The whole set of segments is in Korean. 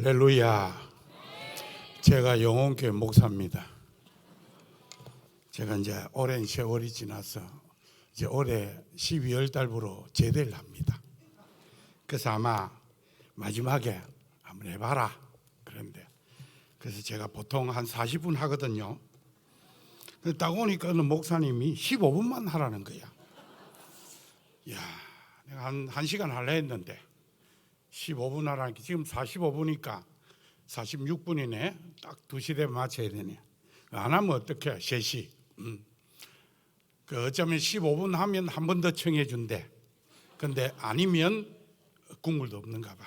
할렐루야. 제가 영혼교회 목사입니다. 제가 이제 오랜 세월이 지나서 이제 올해 12월 달부로 제대를 합니다. 그래서 아마 마지막에 한번 해봐라. 그런데 그래서 제가 보통 한 40분 하거든요. 딱 오니까 어느 목사님이 15분만 하라는 거야. 야, 내가 한, 한 시간 할래 했는데 15분 하라니까 지금 45분이니까 46분이네. 딱 2시 되면 맞춰야 되네. 안 하면 어떡해? 3시. 음. 그 어쩌면 15분 하면 한 번 더 청해 준대. 근데 아니면 국물도 없는가 봐.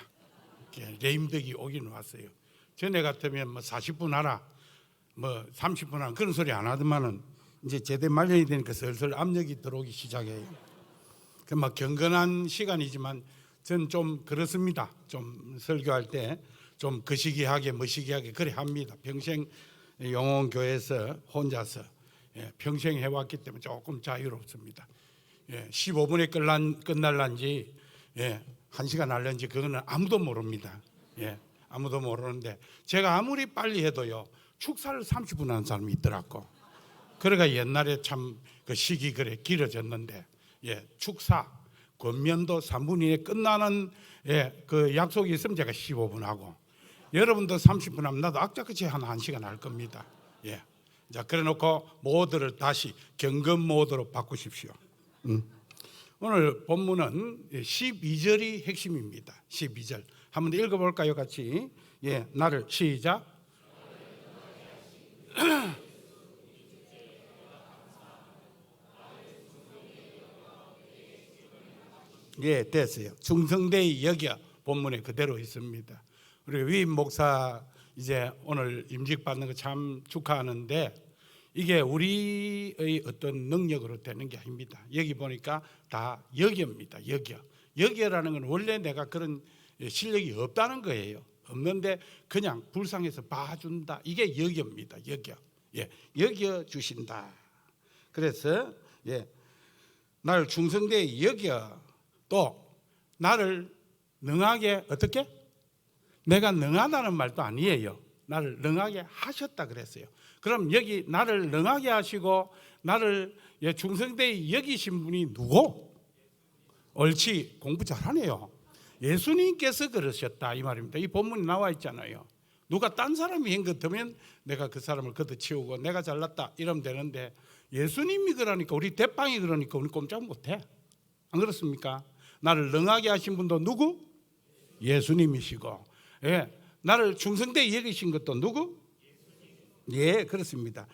레임덕이 오긴 왔어요. 전에 같으면 뭐 40분 하라. 뭐 30분 하라. 그런 소리 안 하더만은 이제 제대 말년이 되니까 슬슬 압력이 들어오기 시작해요. 그 막 경건한 시간이지만 전 좀 그렇습니다. 좀 설교할 때 좀 거시기하게 머시기하게 그래 합니다. 평생 영혼 교회에서 혼자서 예, 평생 해왔기 때문에 조금 자유롭습니다. 예, 15분에 끝난 끝날란지 예, 한 시간 할런지 그거는 아무도 모릅니다. 예, 아무도 모르는데 제가 아무리 빨리 해도요 축사를 30분 하는 사람이 있더라고. 그러니까 옛날에 참 그 시기 그래 길어졌는데 예, 축사 권면도 3분 이내 끝나는 예, 그 약속이 있으면 제가 15분 하고 여러분도 30분 하면 나도 악착같이 한 1시간 할 겁니다. 예. 자, 그래 놓고 모드를 다시 경건 모드로 바꾸십시오. 음. 오늘 본문은 12절이 핵심입니다. 12절. 한번 읽어 볼까요, 같이? 예, 나를 시작. 예, 됐어요. 충성되이 여겨 본문에 그대로 있습니다. 우리 위임 목사 이제 오늘 임직 받는 거 참 축하하는데 이게 우리의 어떤 능력으로 되는 게 아닙니다. 여기 보니까 다 여겨입니다. 여겨. 여겨라는 건 원래 내가 그런 실력이 없다는 거예요. 없는데 그냥 불쌍해서 봐준다. 이게 여겨입니다. 여겨. 예, 여겨 주신다. 그래서 예, 나를 충성되이 여겨 또 나를 능하게 어떻게? 내가 능하다는 말도 아니에요. 나를 능하게 하셨다 그랬어요. 그럼 여기 나를 능하게 하시고 나를 예, 충성되이 여기신 분이 누구? 옳지 공부 잘하네요. 예수님께서 그러셨다 이 말입니다. 이 본문이 나와 있잖아요. 누가 딴 사람이 한 것 같으면 내가 그 사람을 걷어치우고 내가 잘났다 이러면 되는데 예수님이 그러니까 우리 대빵이 그러니까 우리 꼼짝 못해. 안 그렇습니까? 나를 능하게 하신 분도 누구? 예수님이시고 예, 나를 충성되이 여기신 것도 누구? 예, 그렇습니다.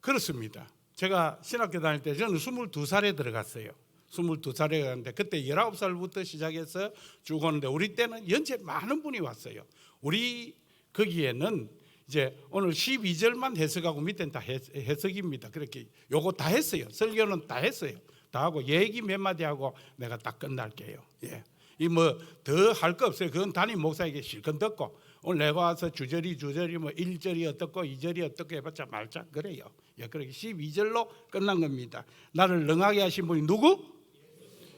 그렇습니다. 제가 신학교 다닐 때 저는 22살에 들어갔어요. 22살에 갔는데 그때 19살부터 시작해서 쭉 오는데 우리 때는 연체 많은 분이 왔어요. 우리 거기에는 이제 오늘 12절만 해석하고 밑에는 다 해석입니다. 그렇게 요거 다 했어요. 설교는 다 했어요. 다 하고 얘기 몇 마디 하고 내가 딱 끝날게요. 예. 이 뭐 더 할 거 없어요. 그건 담임 목사에게 실컷 듣고 오늘 내가 와서 주절이 주절이 뭐 1절이 어떻고 2절이 어떻고 해봤자 말자 그래요. 예, 그렇게 12절로 끝난 겁니다. 나를 능하게 하신 분이 누구?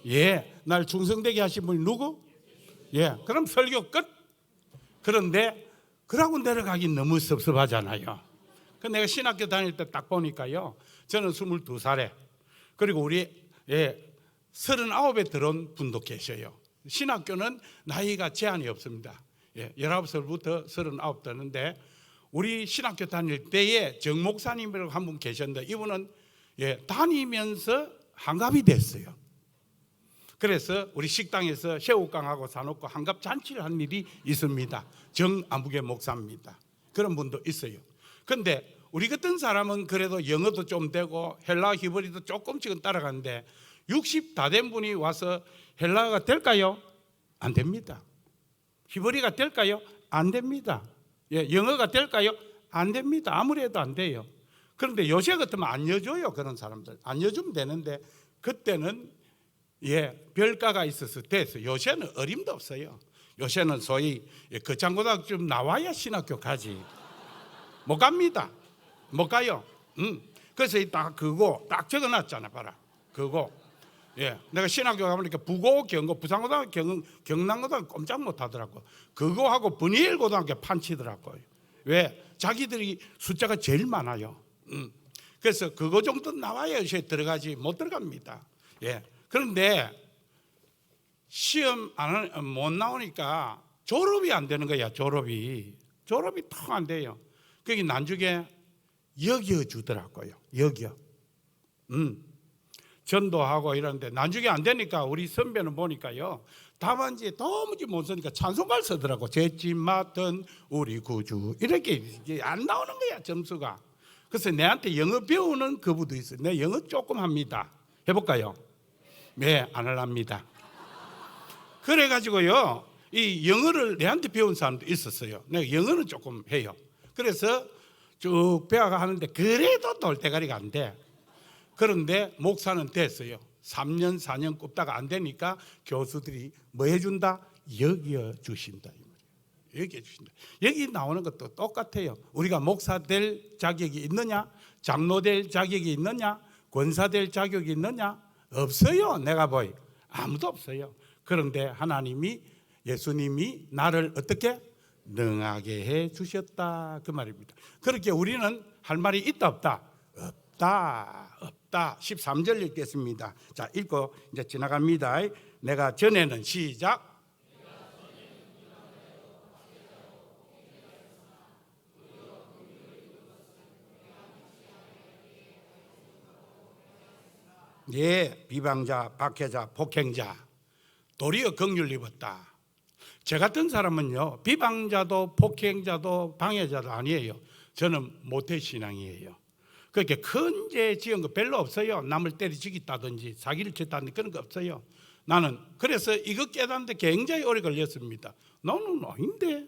예, 날 충성되게 하신 분이 누구? 예, 그럼 설교 끝. 그런데 그러고 내려가긴 너무 섭섭하잖아요. 그 내가 신학교 다닐 때 딱 보니까요. 저는 22살에 그리고 우리 예, 39에 들어온 분도 계셔요. 신학교는 나이가 제한이 없습니다. 예, 19살부터 39 되는데 우리 신학교 다닐 때에 정 목사님이라고 한 분 계셨는데 이분은 예, 다니면서 한갑이 됐어요. 그래서 우리 식당에서 새우깡하고 사놓고 한갑 잔치를 한 일이 있습니다. 정아무개 목사입니다. 그런 분도 있어요. 근데 우리 같은 사람은 그래도 영어도 좀 되고 헬라 히브리도 조금씩은 따라가는데 60 다 된 분이 와서 헬라가 될까요? 안 됩니다. 히브리가 될까요? 안 됩니다. 예, 영어가 될까요? 안 됩니다. 아무래도 안 돼요. 그런데 요새 같으면 안 여줘요. 그런 사람들. 안 여주면 되는데 그때는 예, 별가가 있어서 됐어요. 요새는 어림도 없어요. 요새는 소위 거창고등학교 좀 나와야 신학교 가지. 못 갑니다. 못 가요. 음. 그래서 딱 그거 딱 적어놨잖아, 봐라. 그거 예, 내가 신학교 가보니까 부고 경고 부산고등학교 경, 경남고등학교 꼼짝 못하더라고. 그거하고 분이엘고등학교 판치더라고요. 왜? 자기들이 숫자가 제일 많아요. 음. 그래서 그거 정도 나와야 시에 들어가지 못 들어갑니다. 예. 그런데 시험 안 하- 못 나오니까 졸업이 안 되는 거야. 졸업이 졸업이 통안 돼요. 그게 나중에 여겨 주더라고요. 여겨. 음. 전도하고 이러는데 나중에 안 되니까 우리 선배는 보니까요. 답안지 도무지 못 쓰니까 찬송가를 쓰더라고. 죄짓 맡은 우리 구주 이렇게 안 나오는 거야 점수가. 그래서 내한테 영어 배우는 그부도 있어요. 내 영어 조금 합니다. 해볼까요? 네, 안 할랍니다. 그래가지고요, 이 영어를 내한테 배운 사람도 있었어요. 내가 영어는 조금 해요. 그래서 쭉 배워가 하는데 그래도 돌대가리가 안 돼. 그런데 목사는 됐어요. 3년, 4년 꼽다가 안 되니까 교수들이 뭐 해준다? 여겨 주신다. 여겨 주신다. 여기 나오는 것도 똑같아요. 우리가 목사 될 자격이 있느냐? 장로 될 자격이 있느냐? 권사 될 자격이 있느냐? 없어요. 내가 보이. 아무도 없어요. 그런데 하나님이 예수님이 나를 어떻게 능하게 해 주셨다 그 말입니다. 그렇게 우리는 할 말이 있다 없다 없다 없다 13절 읽겠습니다. 자 읽고 이제 지나갑니다. 내가 전에는 시작 예, 비방자, 박해자, 폭행자, 도리어 긍휼 입었다. 제 같은 사람은요, 비방자도 폭행자도 방해자도 아니에요. 저는 모태 신앙이에요. 그렇게 큰 죄 지은 거 별로 없어요. 남을 때려 죽였다든지 사기를 쳤다든지 그런 거 없어요. 나는 그래서 이거 깨닫는데 굉장히 오래 걸렸습니다. 나는 아닌데.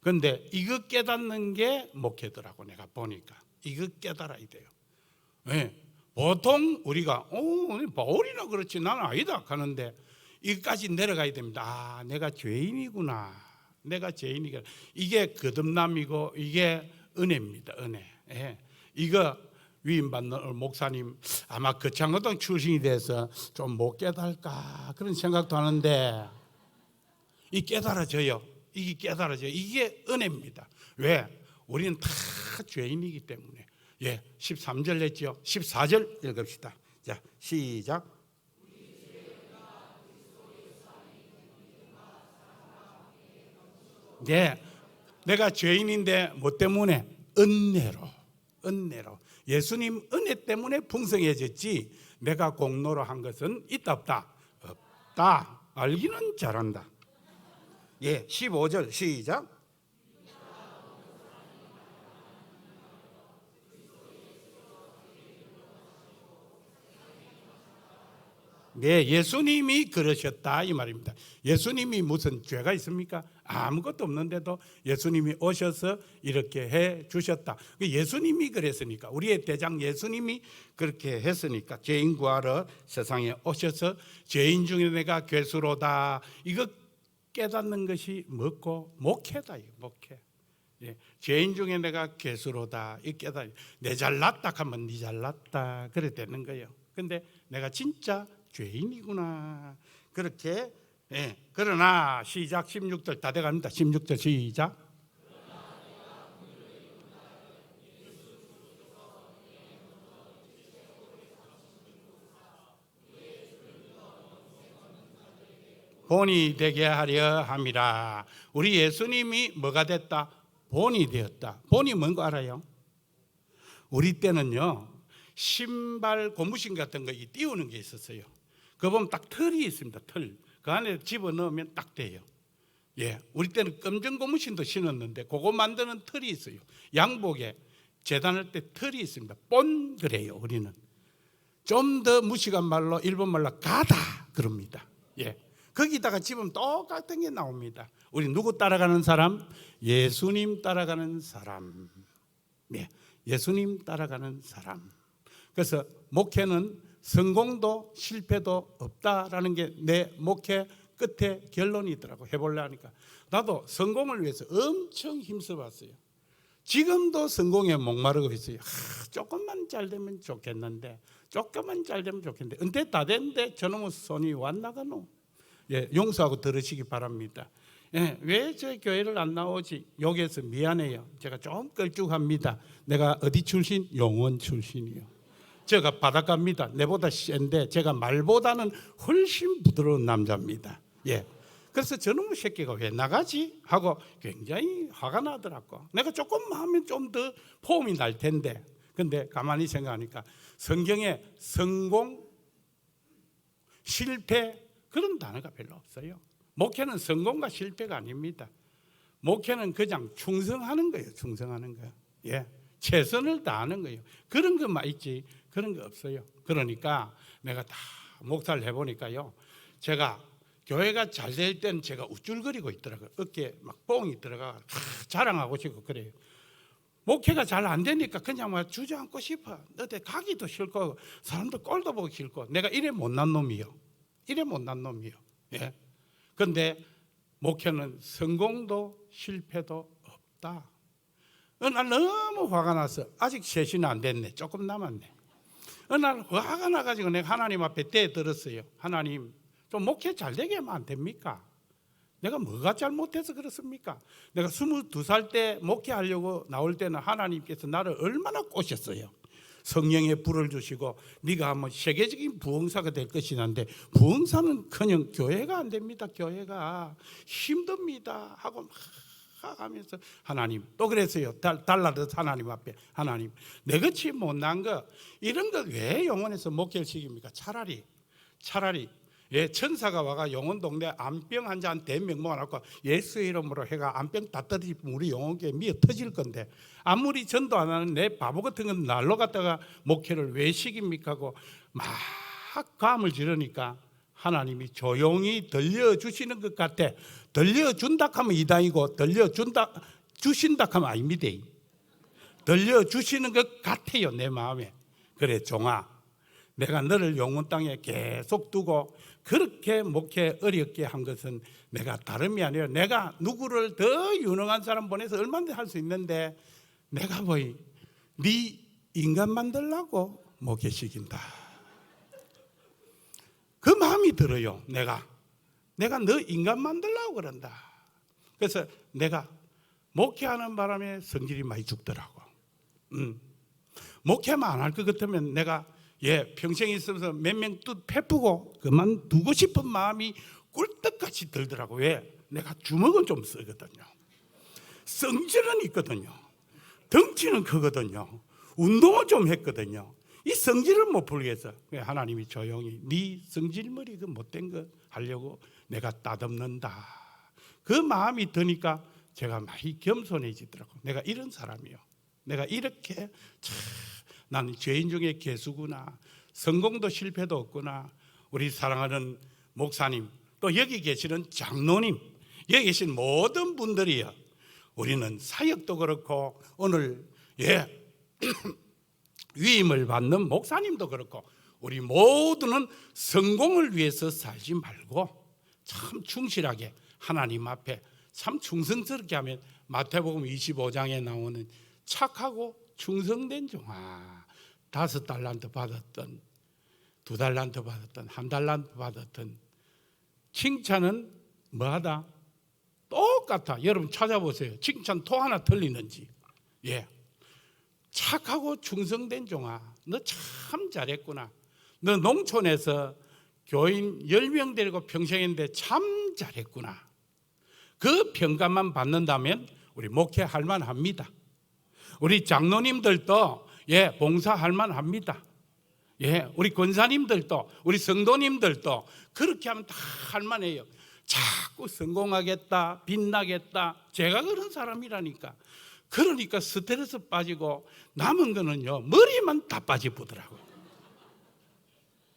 근데 이거 깨닫는 게 목회더라고 내가 보니까 이거 깨달아야 돼요. 예. 보통 우리가 어 바울이나 그렇지 나는 아니다 하는데 이까지 내려가야 됩니다. 아 내가 죄인이구나. 내가 죄인이구나. 이게 거듭남이고 이게 은혜입니다. 은혜. 예. 이거 위임받는 목사님 아마 거창고등 출신이 돼서 좀 못 깨달을까 그런 생각도 하는데 이 깨달아져요. 이게 깨달아져요. 이게 은혜입니다. 왜? 우리는 다 죄인이기 때문에. 예, 13절 냈죠. 14절 읽읍시다. 자, 시작. 예, 내가 죄인인데 뭐 때문에? 은혜로, 은혜로. 예수님 은혜 때문에 풍성해졌지. 내가 공로로 한 것은 있다 없다? 없다. 알기는 잘한다. 예, 15절 시작. 네, 예수님이 그러셨다 이 말입니다. 예수님이 무슨 죄가 있습니까? 아무것도 없는데도 예수님이 오셔서 이렇게 해 주셨다. 그 예수님이 그랬으니까 우리의 대장 예수님이 그렇게 했으니까 죄인 구하러 세상에 오셔서 죄인 중에 내가 괴수로다. 이거 깨닫는 것이 뭐고 목회다 이 목회. 예, 죄인 중에 내가 괴수로다. 이 깨닫. 내 잘났다 하면 네 잘났다. 그래 되는 거예요. 근데 내가 진짜 죄인이구나. 그렇게 예. 그러나 시작 16절 다 돼갑니다. 16절 시작. 본이 되게 하려 함이라. 우리 예수님이 뭐가 됐다? 본이 되었다. 본이 뭔거 알아요? 우리 때는요 신발 고무신 같은 거 띄우는 게 있었어요. 그 보면 딱 털이 있습니다. 털. 그 안에 집어 넣으면 딱 돼요. 예, 우리 때는 검정 고무신도 신었는데 그거 만드는 털이 있어요. 양복에 재단할 때 털이 있습니다. 본 그래요. 우리는 좀 더 무식한 말로 일본 말로 가다 그럽니다. 예, 거기다가 집으면 똑같은 게 나옵니다. 우리 누구 따라가는 사람? 예수님 따라가는 사람. 예, 예수님 따라가는 사람. 그래서 목회는 성공도 실패도 없다라는 게 내 목회 끝에 결론이 있더라고 해볼래 하니까 나도 성공을 위해서 엄청 힘써봤어요. 지금도 성공에 목마르고 있어요. 하, 조금만 잘 되면 좋겠는데, 조금만 잘 되면 좋겠는데, 은퇴 다 됐는데 저놈의 손이 왔나가노? 예, 용서하고 들으시기 바랍니다. 예, 왜 저 교회를 안 나오지? 여기에서 미안해요. 제가 좀 끌쭉합니다. 내가 어디 출신? 용원 출신이요. 제가 바닷가입니다. 내보다 센데 제가 말보다는 훨씬 부드러운 남자입니다. 예. 그래서 저놈의 새끼가 왜 나가지? 하고 굉장히 화가 나더라고. 내가 조금만 하면 좀 더 포음이 날 텐데. 근데 가만히 생각하니까 성경에 성공, 실패 그런 단어가 별로 없어요. 목회는 성공과 실패가 아닙니다. 목회는 그냥 충성하는 거예요. 충성하는 거. 예. 최선을 다하는 거예요. 그런 것만 있지 그런 거 없어요. 그러니까 내가 다 목사를 해보니까요. 제가 교회가 잘 될 때는 제가 우쭐거리고 있더라고요. 어깨에 막 뽕이 들어가 다 자랑하고 싶고 그래요. 목회가 잘 안 되니까 그냥 막 주저앉고 싶어. 어디 가기도 싫고 사람들 꼴도 보기 싫고 내가 이래 못난 놈이요. 이래 못난 놈이요. 예. 근데 목회는 성공도 실패도 없다. 날 너무 화가 나서 아직 셋이는 안 됐네. 조금 남았네. 어느 날 화가 나가지고 내가 하나님 앞에 대 들었어요. 하나님 좀 목회 잘 되게 하면 안 됩니까? 내가 뭐가 잘못해서 그렇습니까? 내가 22살 때 목회하려고 나올 때는 하나님께서 나를 얼마나 꼬셨어요. 성령의 불을 주시고 네가 한번 세계적인 부흥사가 될 것이란데 부흥사는 그냥 교회가 안 됩니다. 교회가 힘듭니다. 하고 막 하면서 하나님 또 그랬어요. 달, 달라도 하나님 앞에 하나님 내같이 못난 거 이런 거 왜 영원에서 목회를 시킵니까? 차라리 차라리 예, 천사가 와가 영원 동네 암병 환자한테 안 하고 예수 이름으로 해가 암병 다 떨어지면 우리 영혼계 미어 터질 건데 아무리 전도 안 하는 내 바보 같은 건 날로 갔다가 목회를 왜 시킵니까 하고 막 감을 지르니까 하나님이 조용히 들려주시는 것 같아. 들려준다 하면 이단이고 들려준다 주신다 하면 아닙니다. 들려주시는 것 같아요 내 마음에. 그래 종아 내가 너를 영원 땅에 계속 두고 그렇게 목회 어렵게 한 것은 내가 다름이 아니라 내가 누구를 더 유능한 사람 보내서 얼마든지 할 수 있는데 내가 뭐이 네 인간 만들라고 목회 시킨다. 그 마음이 들어요. 내가 내가 너 인간 만들라고 그런다. 그래서 내가 목회하는 바람에 성질이 많이 죽더라고. 음. 목회만 안 할 것 같으면 내가 예, 평생에 있으면서 몇명뜻 베푸고 그만 두고 싶은 마음이 꿀떡같이 들더라고. 왜? 내가 주먹은 좀 쓰거든요. 성질은 있거든요. 덩치는 크거든요. 운동을 좀 했거든요. 이 성질을 못 풀겠어. 하나님이 조용히 네 성질머리 그 못된 거 하려고 내가 따듬는다. 그 마음이 드니까 제가 많이 겸손해지더라고. 내가 이런 사람이요. 내가 이렇게 참 나는 죄인 중에 개수구나. 성공도 실패도 없구나. 우리 사랑하는 목사님, 또 여기 계시는 장로님, 여기 계신 모든 분들이요. 우리는 사역도 그렇고 오늘 예 위임을 받는 목사님도 그렇고 우리 모두는 성공을 위해서 살지 말고 참 충실하게 하나님 앞에 참 충성스럽게 하면 마태복음 25장에 나오는 착하고 충성된 종아 다섯 달란트 받았던 두 달란트 받았던 한 달란트 받았던 칭찬은 뭐하다? 똑같아. 여러분 찾아보세요. 칭찬 토 하나 틀리는지. 예 착하고 충성된 종아 너 참 잘했구나 너 농촌에서 교인 10명 데리고 평생인데 참 잘했구나 그 평가만 받는다면 우리 목회할 만합니다 우리 장로님들도 예, 봉사할 만합니다. 예, 우리 권사님들도 우리 성도님들도 그렇게 하면 다 할 만해요. 자꾸 성공하겠다, 빛나겠다. 제가 그런 사람이라니까. 그러니까 스트레스 빠지고 남은 거는요 머리만 다 빠지보더라고요.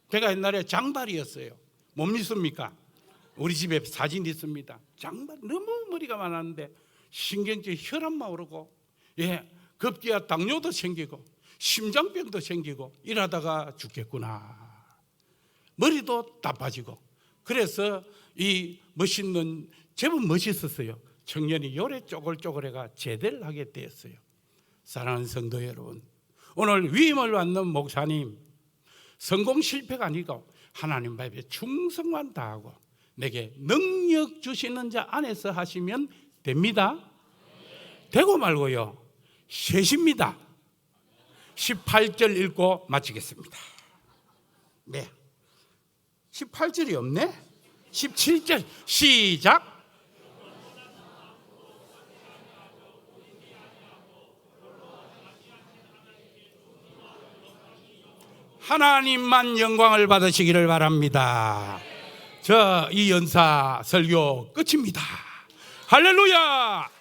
제가 옛날에 장발이었어요. 못 믿습니까? 우리 집에 사진 있습니다. 장발 너무 머리가 많았는데 신경질 혈압만 오르고 예 급기야 당뇨도 생기고 심장병도 생기고 이러다가 죽겠구나. 머리도 다 빠지고. 그래서 이 멋있는 제법 멋있었어요. 청년이 요래 쪼글쪼글해가 제대를 하게 되었어요. 사랑하는 성도 여러분, 오늘 위임을 받는 목사님 성공 실패가 아니고 하나님 앞에 충성만 다하고 내게 능력 주시는 자 안에서 하시면 됩니다. 되고 말고요. 셋입니다. 18절 읽고 마치겠습니다. 네. 18절이 없네. 17절 시작. 하나님만 영광을 받으시기를 바랍니다. 저 이 연사 설교 끝입니다. 할렐루야!